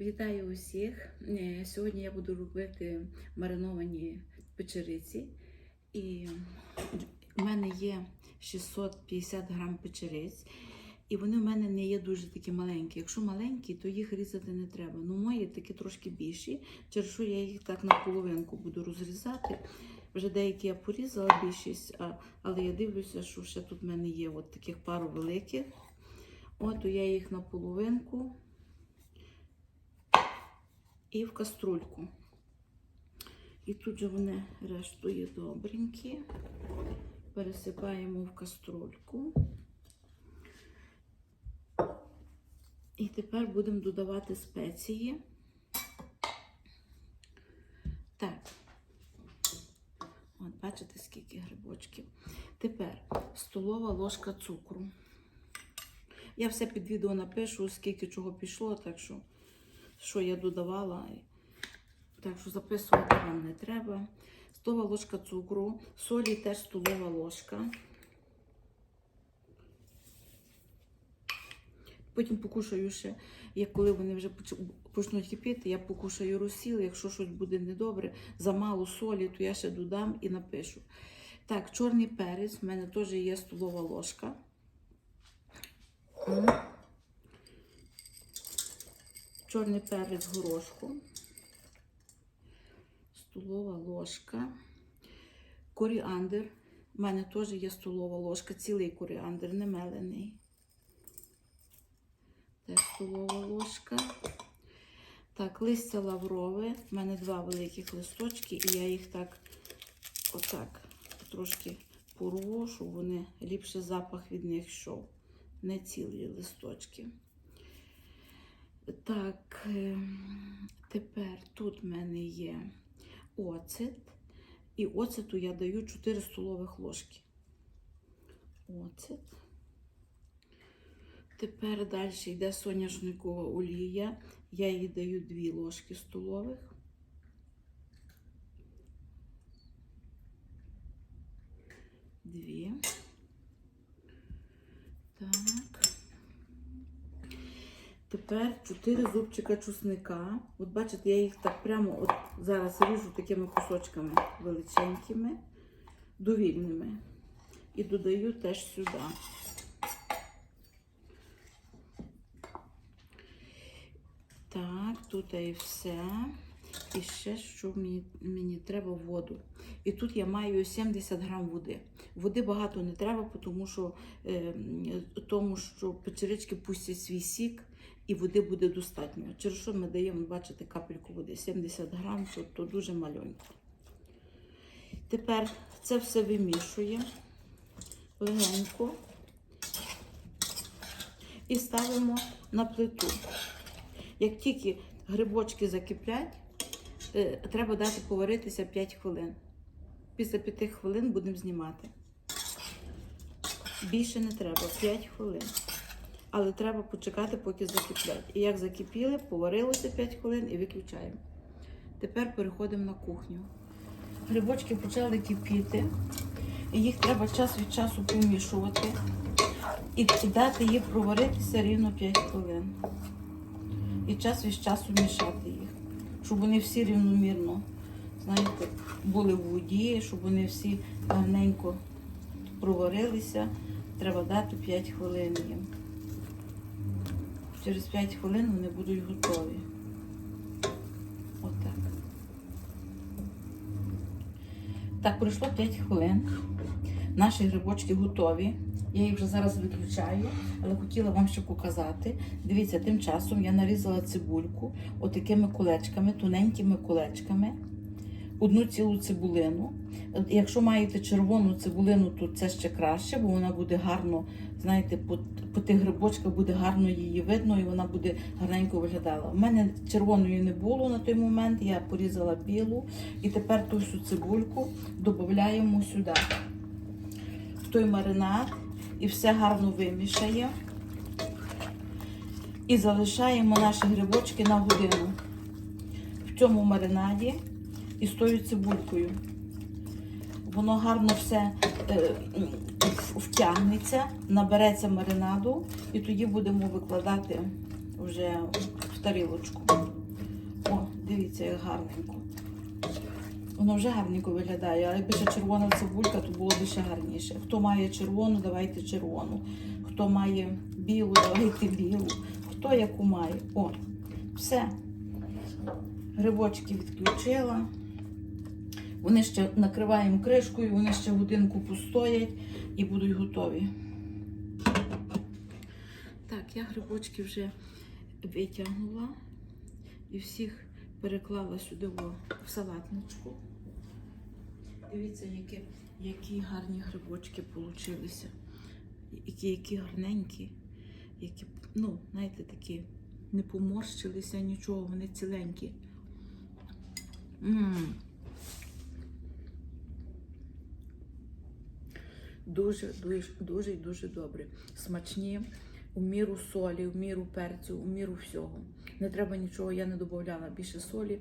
Вітаю усіх! Е, Сьогодні я буду робити мариновані печериці. І в мене є 650 грам печериць. І вони в мене не є дуже такі маленькі. Якщо маленькі, то їх різати не треба. Ну, мої такі трошки більші, через що я їх так на половинку буду розрізати. Вже деякі я порізала більшість, але я дивлюся, що ще тут в мене є от таких пару великих. От я їх на половинку і в каструльку. І тут же вони решту є добренькі. Пересипаємо в каструльку. І тепер будемо додавати спеції. Так. От, бачите, скільки грибочків. Тепер столова ложка цукру. Я все під відео напишу, скільки чого пішло, так що, що я додавала. Так що записувати вам не треба. Столова ложка цукру, солі теж столова ложка. Потім покушаю ще, як коли вони вже почнуть кипіти, я покушаю розсіл. Якщо щось буде недобре, замало солі, то я ще додам і напишу. Так, чорний перець, в мене теж є столова ложка. Чорний перець горошку. Столова ложка. Коріандр. У мене теж є столова ложка, цілий коріандр, не мелений. Теж столова ложка. Так, листя лаврове. У мене два великих листочки, і я їх так, отак, трошки порву, щоб вони ліпше запах від них йшов. Не цілі листочки. Так, ем, тепер тут в мене є оцет. І оцету я даю 4 столових ложки. Оцет. Тепер далі йде соняшникова олія. Я їй даю 2 ложки столових. Дві. Так. Тепер 4 зубчика чесника. От бачите, я їх так прямо от зараз ріжу такими кусочками величенькими, довільними. І додаю теж сюди. Так, тут і все. І ще, що мені, мені треба воду. І тут я маю 70 грам води. Води багато не треба, тому що, е, тому що печерички пустять свій сік і води буде достатньо. Через що ми даємо, бачите, капельку води. 70 грам, то, то дуже маленько. Тепер це все вимішуємо легенько і ставимо на плиту. Як тільки грибочки закиплять, е, треба дати поваритися 5 хвилин. Після 5 хвилин будемо знімати. Більше не треба, 5 хвилин. Але треба почекати, поки закиплять. І як закипіли, поварилося 5 хвилин і виключаємо. Тепер переходимо на кухню. Грибочки почали кипіти. І їх треба час від часу помішувати. І дати їх проваритися рівно 5 хвилин. І час від часу мішати їх, щоб вони всі рівномірно, знаєте, були в воді, щоб вони всі гарненько проварилися. Треба дати 5 хвилин їм. Через 5 хвилин вони будуть готові. Отак. Так, пройшло 5 хвилин. Наші грибочки готові. Я їх вже зараз виключаю, але хотіла вам ще показати. Дивіться, тим часом я нарізала цибульку отакими кулечками, тоненькими кулечками, одну цілу цибулину. Якщо маєте червону цибулину, то це ще краще, бо вона буде гарно, знаєте, по, по тих грибочках буде гарно її видно і вона буде гарненько виглядала. У мене червоної не було на той момент, я порізала білу і тепер ту всю цибульку додаємо сюди. В той маринад і все гарно вимішає. І залишаємо наші грибочки на годину в цьому маринаді і з тою цибулькою. Воно гарно все е, втягнеться, набереться маринаду, і тоді будемо викладати вже в тарілочку. О, дивіться, як гарненько. Воно вже гарненько виглядає, а якби ще червона цибулька, то було б ще гарніше. Хто має червону, давайте червону. Хто має білу, давайте білу. Хто яку має. О, все. Грибочки відключила. Вони ще накриваємо кришкою, вони ще годинку постоять і будуть готові. Так, я грибочки вже витягнула і всіх переклала сюди в, салатничку. Дивіться, які, які гарні грибочки получилися. Які, які гарненькі, які, ну, знаєте, такі не поморщилися нічого, вони ціленькі. М. Дуже, дуже, дуже і дуже добре. Смачні, у міру солі, у міру перцю, у міру всього. Не треба нічого, я не додавала більше солі.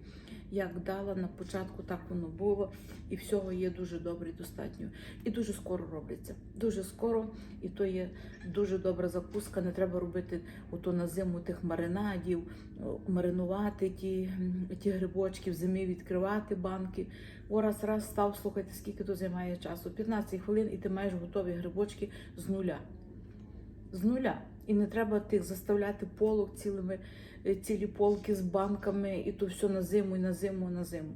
Як дала на початку, так воно було. І всього є дуже добре, достатньо. І дуже скоро робляться. Дуже скоро, і то є дуже добра закуска. Не треба робити ото на зиму тих маринадів, маринувати ті, ті грибочки, в зимі відкривати банки. О, раз раз став, слухайте, скільки то займає часу. 15 хвилин, і ти маєш готові грибочки з нуля. З нуля. І не треба тих заставляти полок цілими, е, цілі полки з банками, і то все на зиму, і на зиму, і на зиму.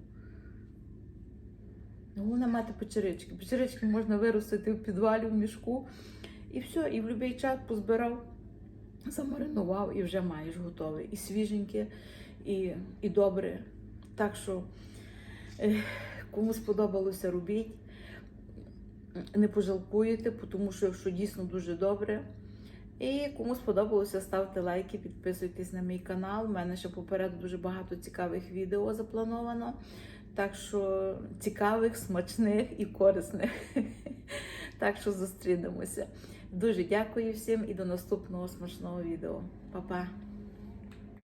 Головне мати печерички. Печерички можна виростити в підвалі, в мішку. І все, і в будь-який час позбирав, замаринував і вже маєш готове. І свіженьке, і, і добре. Так що, е, кому сподобалося, робіть. Не пожалкуєте, тому що якщо дійсно дуже добре. І кому сподобалося, ставте лайки, підписуйтесь на мій канал. У мене ще попереду дуже багато цікавих відео заплановано. Так що цікавих, смачних і корисних. Так що зустрінемося. Дуже дякую всім і до наступного смачного відео. Па-па!